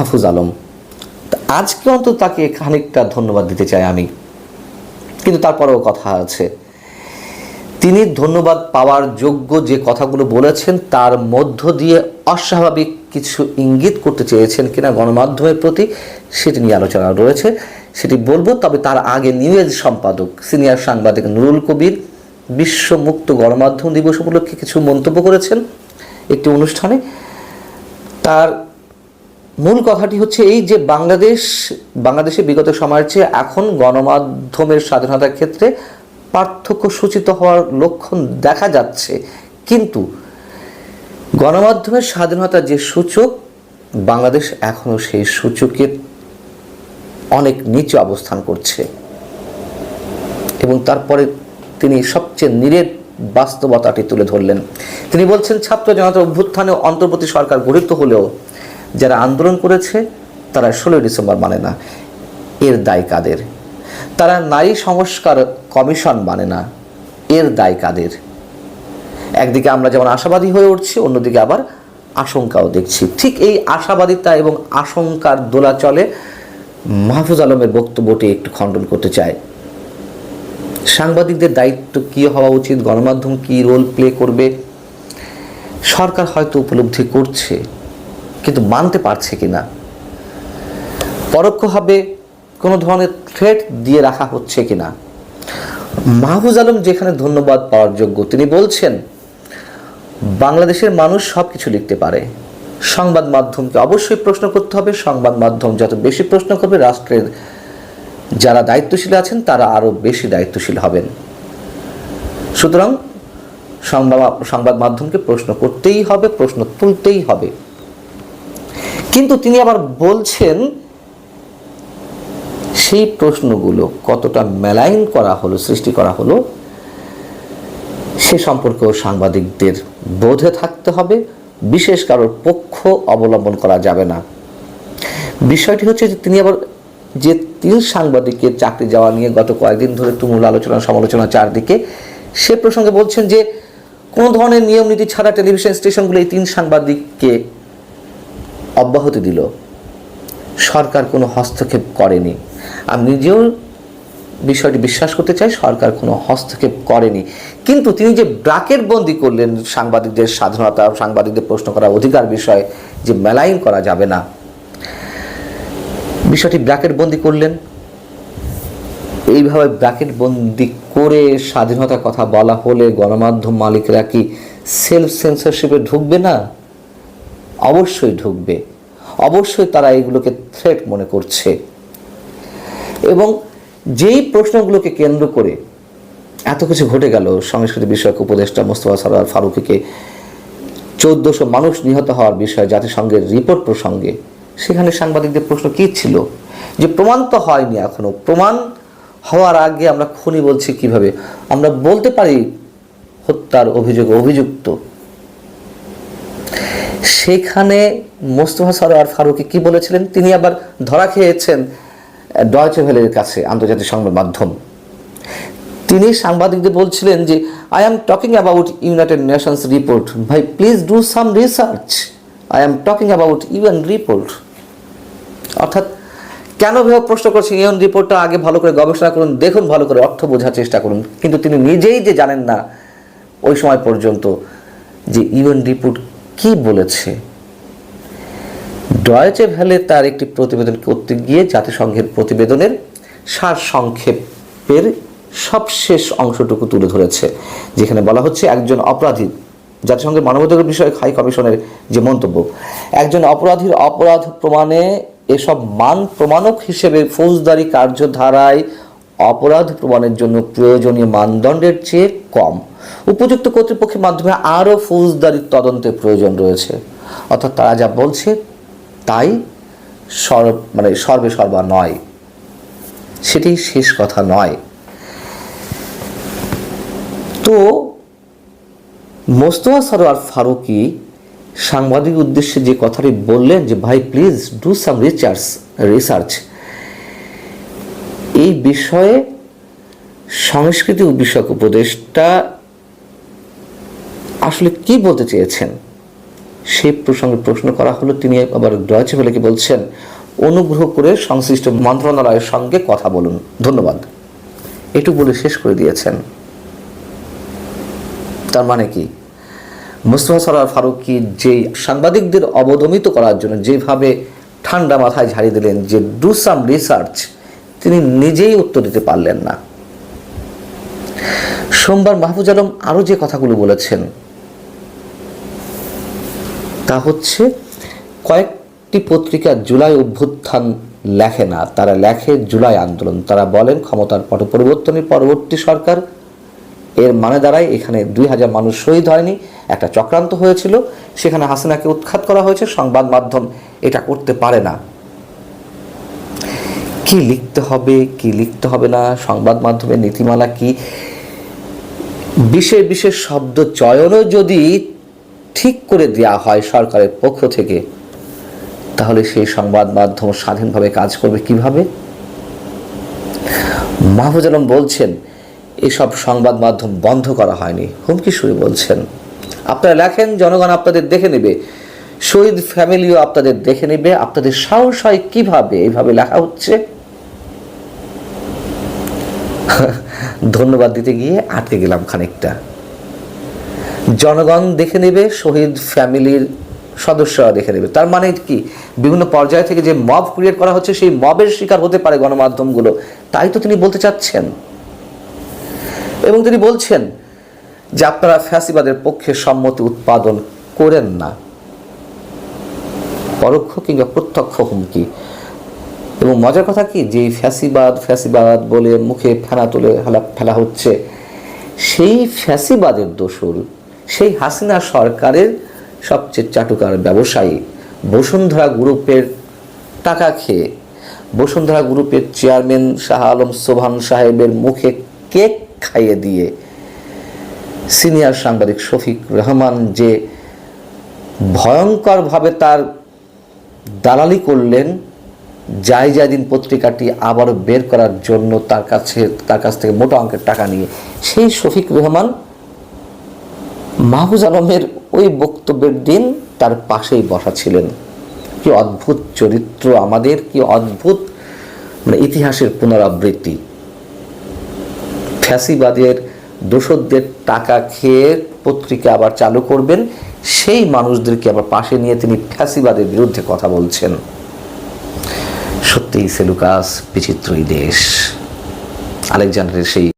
মাহফুজ আলম। আজকে অন্তত তাকে খানিকটা ধন্যবাদ দিতে চাই আমি। কিন্তু তারপরেও কথা আছে। তিনি ধন্যবাদ পাওয়ার যোগ্য যে কথাগুলো বলেছেন, তার মধ্য দিয়ে অস্বাভাবিক কিছু ইঙ্গিত করতে চেয়েছেন কিনা গণমাধ্যমের প্রতি, সেটি নিয়ে আলোচনা রয়েছে। সেটি বলব, তবে তার আগে নিউজ সম্পাদক, সিনিয়র সাংবাদিক নুরুল কবির বিশ্ব মুক্ত গণমাধ্যম দিবস উপলক্ষে কিছু মন্তব্য করেছেন একটি অনুষ্ঠানে। তার মূল কথাটি হচ্ছে এই যে বাংলাদেশ, বাংলাদেশে বিগত সময়ের চেয়ে এখন গণমাধ্যমের স্বাধীনতার ক্ষেত্রে পার্থক্য সূচিত হওয়ার লক্ষণ দেখা যাচ্ছে। কিন্তু গণমাধ্যমের স্বাধীনতার যে সূচক, বাংলাদেশ এখনও সেই সূচকের অনেক নিচে অবস্থান করছে। এবং তারপরে তিনি সবচেয়ে নিরেট বাস্তবতাটি তুলে ধরলেন। তিনি বলছেন, ছাত্র জনতার অভ্যুত্থানে অন্তর্বর্তী সরকার গঠিত হলেও যারা আন্দোলন করেছে, তারা ষোলোই ডিসেম্বর মানে না, এর দায় কাদের? তারা নারী সংস্কার কমিশন মানে না, এর দায় কাদের? একদিকে আমরা যেমন আশাবাদী হয়ে উঠছি, অন্যদিকে আবার আশঙ্কাও দেখছি। ঠিক এই আশাবাদিতা এবং আশঙ্কার দোলাচলে মাহফুজ আলমের বক্তব্যটি একটু খণ্ডন করতে চায় সাংবাদিকদের দায়িত্ব কী হওয়া উচিত? গণমাধ্যম কী রোল প্লে করবে? সরকার হয়তো উপলব্ধি করছে কিন্তু মানতে পারছে কি না পরোক্ষভাবে কোনো ধরনের থ্রেট দিয়ে রাখা হচ্ছে কি না মাহফুজ আলম যেখানে ধন্যবাদ পাওয়ার যোগ্য, তিনি বলছেন, বাংলাদেশের মানুষ সব কিছু লিখতে পারে। সংবাদ মাধ্যমকে অবশ্যই প্রশ্ন করতে হবে। সংবাদ মাধ্যম যত বেশি প্রশ্ন করবে, রাষ্ট্রের যারা দায়িত্বশীল আছেন, তারা আরও বেশি দায়িত্বশীল হবেন। সুতরাং সংবাদ সংবাদ মাধ্যমকে প্রশ্ন করতেই হবে, প্রশ্ন তুলতেই হবে। কিন্তু তিনি আবার বলছেন, সেই প্রশ্নগুলো কতটা মেলাইন করা হলো, সৃষ্টি করা হলো, সে সম্পর্কেও সাংবাদিকদের বোধে থাকতে হবে। বিশেষ কারোর পক্ষ অবলম্বন করা যাবে না। বিষয়টি হচ্ছে যে তিনি আবার যে তিন সাংবাদিকের চাকরি যাওয়া নিয়ে গত কয়েকদিন ধরে তুমুল আলোচনা, সমালোচনা চারদিকে, সে প্রসঙ্গে বলছেন যে কোনো ধরনের নিয়ম নীতি ছাড়া টেলিভিশন স্টেশনগুলো এই তিন সাংবাদিককে অব্যাহতি দিল। সরকার কোনো হস্তক্ষেপ করেনি। আমি নিজেও বিষয়টি বিশ্বাস করতে চাই, সরকার কোনো হস্তক্ষেপ করেনি। কিন্তু তিনি যে ব্রাকেট বন্দি করলেন সাংবাদিকদের স্বাধীনতা, সাংবাদিকদের প্রশ্ন করার অধিকার বিষয়ে যে মেলাইন করা যাবে না, বিষয়টি ব্র্যাকেট বন্দি করলেন। এইভাবে ব্র্যাকেট বন্দি করে স্বাধীনতার কথা বলা হলে গণমাধ্যম মালিকরা কি সেলফ সেন্সরশিপে ঢুকবে না? অবশ্যই ঢুকবে। অবশ্যই তারা এগুলোকে থ্রেট মনে করছে। এবং যেই প্রশ্নগুলোকে কেন্দ্র করে এত কিছু ঘটে গেল, সংস্কৃতি বিষয়ক উপদেষ্টা মোস্তফা সরোয়ার ফারুকিকে চোদ্দশো মানুষ নিহত হওয়ার বিষয়ে জাতিসংঘের রিপোর্ট প্রসঙ্গে, সেখানে সাংবাদিকদের প্রশ্ন কী ছিল? যে প্রমাণ তো হয়নি এখনও প্রমাণ হওয়ার আগে আমরা খুনি বলছি কীভাবে? আমরা বলতে পারি হত্যার অভিযোগ অভিযুক্ত। সেখানে মোস্তফা সরোয়ার ফারুকি কি বলেছিলেন? তিনি আবার ধরা খেয়েছেন ডয়চে ভেলের কাছে, আন্তর্জাতিক সংবাদ মাধ্যম। তিনি সাংবাদিকদের বলছিলেন যে I am talking about United Nations report ভাই please do some research I am talking about UN report অর্থাৎ, কেন ভেবে প্রশ্ন করছেন ইউএন রিপোর্টটা আগে ভালো করে গবেষণা করুন, দেখুন, ভালো করে অর্থ বোঝার চেষ্টা করুন। কিন্তু তিনি নিজেই যে জানেন না, ওই সময় পর্যন্ত যে ইউএন রিপোর্ট কি বলেছে? ডয়েচে ভ্যালে তার একটি প্রতিবেদন করতে গিয়ে জাতিসংঘের প্রতিবেদনের সার সংক্ষেপের সবশেষ অংশটুকু তুলে ধরেছে, যেখানে বলা হচ্ছে একজন অপরাধী, জাতিসংঘের মানবাধিকার বিষয়ক হাই কমিশনের যে মন্তব্য, একজন অপরাধীর অপরাধ প্রমাণে এসব মান প্রমাণক হিসেবে ফৌজদারি কার্যধারায় অপরাধ প্রমাণের জন্য প্রয়োজনীয় মানদণ্ডের চেয়ে কম। উপযুক্ত কর্তৃপক্ষের মাধ্যমে আরও ফৌজদারি তদন্তের প্রয়োজন রয়েছে। অর্থাৎ তারা যা বলছে, তাই সর্ব মানে সর্বে সর্বা নয়। সেটি শেষ কথা নয়। তো মোস্তফা সরোয়ার ফারুকি সাংবাদিক উদ্দেশ্যে যে কথাটি বললেন যে, ভাই please do some research research বিষয়ে সংস্কৃতি বিষয়ক উপদেষ্টা আসলে কি বলতে চেয়েছেন? সেই প্রসঙ্গে প্রশ্ন করা হলো, তিনি আবার ডয়চে ভেলেকে বলছেন, অনুগ্রহ করে সংশ্লিষ্ট মন্ত্রণালয়ের সঙ্গে কথা বলুন। ধন্যবাদ। এটু বলে শেষ করে দিয়েছেন। তার মানে কি? মুস্তফা সরার ফারুকি যে সাংবাদিকদের অবদমিত করার জন্য যেভাবে ঠান্ডা মাথায় ঝাড়িয়ে দিলেন, যে ডু সাম রিসার্চ তিনি নিজেই উত্তর দিতে পারলেন না। সোমবার মাহফুজ আলম আরও যে কথাগুলো বলেছেন, তা হচ্ছে, কয়েকটি পত্রিকা জুলাই অভ্যুত্থান লেখে না, তারা লেখে জুলাই আন্দোলন। তারা বলেন, ক্ষমতার পট পরিবর্তনের পরবর্তী সরকার, এর মানে দাঁড়ায় এখানে দুই হাজার মানুষ শহীদ হয়নি, একটা চক্রান্ত হয়েছিল, সেখানে হাসিনাকে উৎখাত করা হয়েছে, সংবাদ মাধ্যম এটা করতে পারে না। কি লিখতে হবে, কি লিখতে হবে না, সংবাদ মাধ্যমের নীতিমালা কি? বিশেষ বিশেষ শব্দ চয়নও যদি ঠিক করে দেওয়া হয় সরকারের পক্ষ থেকে, তাহলে সেই সংবাদ মাধ্যম স্বাধীনভাবে কাজ করবে কীভাবে? মাহফুজ আলম বলছেন, এসব সংবাদ মাধ্যম বন্ধ করা হয়নি। হুমকি সুরে বলছেন, আপনারা লেখেন, জনগণ আপনাদের দেখে নেবে। শহীদ ফ্যামিলিও আপনাদের দেখে নেবে। আপনাদের সাহস হয় কীভাবে? এইভাবে লেখা হচ্ছে। ধন্যবাদ দিতে গিয়ে আটকে গেলাম খানিকটা। জনগণ দেখে নেবে, শহীদ ফ্যামিলির সদস্যরা দেখে নেবে। তার মানে কি? বিভিন্ন পর্যায় থেকে যে মব ক্রিয়েট করা হচ্ছে, সেই মবের শিকার হতে পারে গণমাধ্যমগুলো। তাই তো তিনি বলতে চাচ্ছেন। এবং তিনি বলছেন যে আপনারা ফ্যাসিবাদের পক্ষে সম্মতি উৎপাদন করেন না। পরোক্ষ কিংবা প্রত্যক্ষ হুমকি? এবং মজার কথা কি যে ফ্যাসিবাদ ফ্যাসিবাদ বলে মুখে ফেনা তুলে ফেলা ফেলা হচ্ছে, সেই ফ্যাসিবাদের দোষর, সেই হাসিনা সরকারের সবচেয়ে চাটুকার ব্যবসায়ী, বসুন্ধরা গ্রুপের টাকা খেয়ে, বসুন্ধরা গ্রুপের চেয়ারম্যান শাহ আলম সোভান সাহেবের মুখে কেক খাইয়ে দিয়ে, সিনিয়র সাংবাদিক শফিক রহমান যে ভয়ঙ্করভাবে তার দালালি করলেন যাই পত্রিকাটি আবারও বের করার জন্য তার কাছে, তার কাছ থেকে মোটা অঙ্কের টাকা নিয়ে। সেই শফিক রহমান মাহফুজ আলমের ওই বক্তব্যের দিন তার পাশেই বসা ছিলেন। কি অদ্ভুত চরিত্র আমাদের, কি অদ্ভুত মানে ইতিহাসের পুনরাবৃত্তি। ফ্যাসিবাদের দোষরদের টাকা খেয়ে পত্রিকা আবার চালু করবেন, সেই মানুষদেরকে আবার পাশে নিয়ে তিনি ফ্যাসিবাদের বিরুদ্ধে কথা বলছেন। সত্যিই সেলুকাস বিচিত্রই দেশ। আলেকজান্ডারের সেই